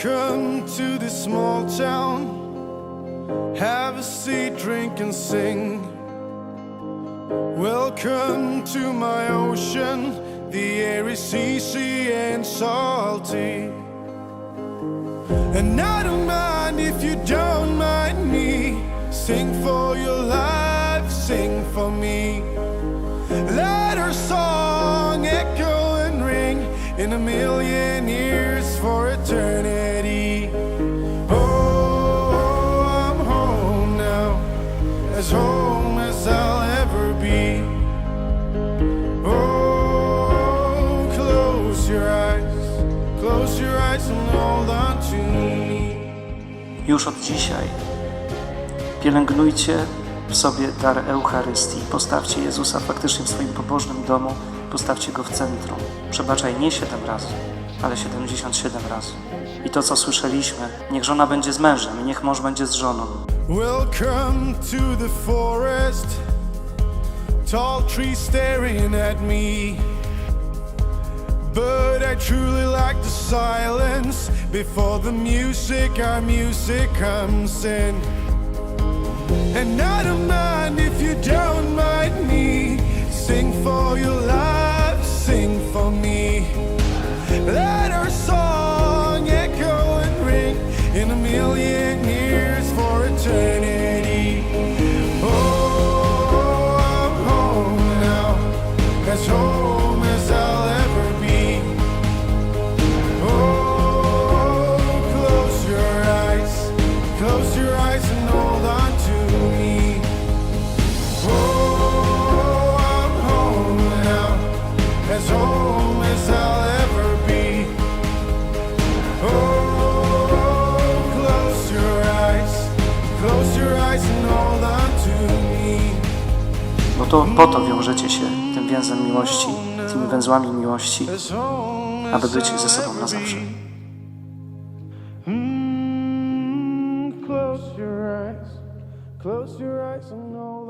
Welcome to this small town. Have a seat, drink, and sing. Welcome to my ocean. The air is easy and salty. And I don't mind if you don't mind me. Sing for your life, sing for me. Let our song echo and ring in a million years for eternity. Już od dzisiaj pielęgnujcie w sobie dar Eucharystii. Postawcie Jezusa faktycznie w swoim pobożnym domu, postawcie Go w centrum. Przebaczaj nie siedem razy, ale 77 razy. I to, co słyszeliśmy, niech żona będzie z mężem i niech mąż będzie z żoną. Welcome to the forest. Tall trees staring at me. But I truly like the silence before the music, our music comes in. And I don't mind if you don't mind me. Sing for your life, sing for me. Let our song Bo to po to wiążecie się tym więzem miłości, tymi węzłami miłości, aby być ze sobą na zawsze. Mm, close your eyes, close your eyes and hold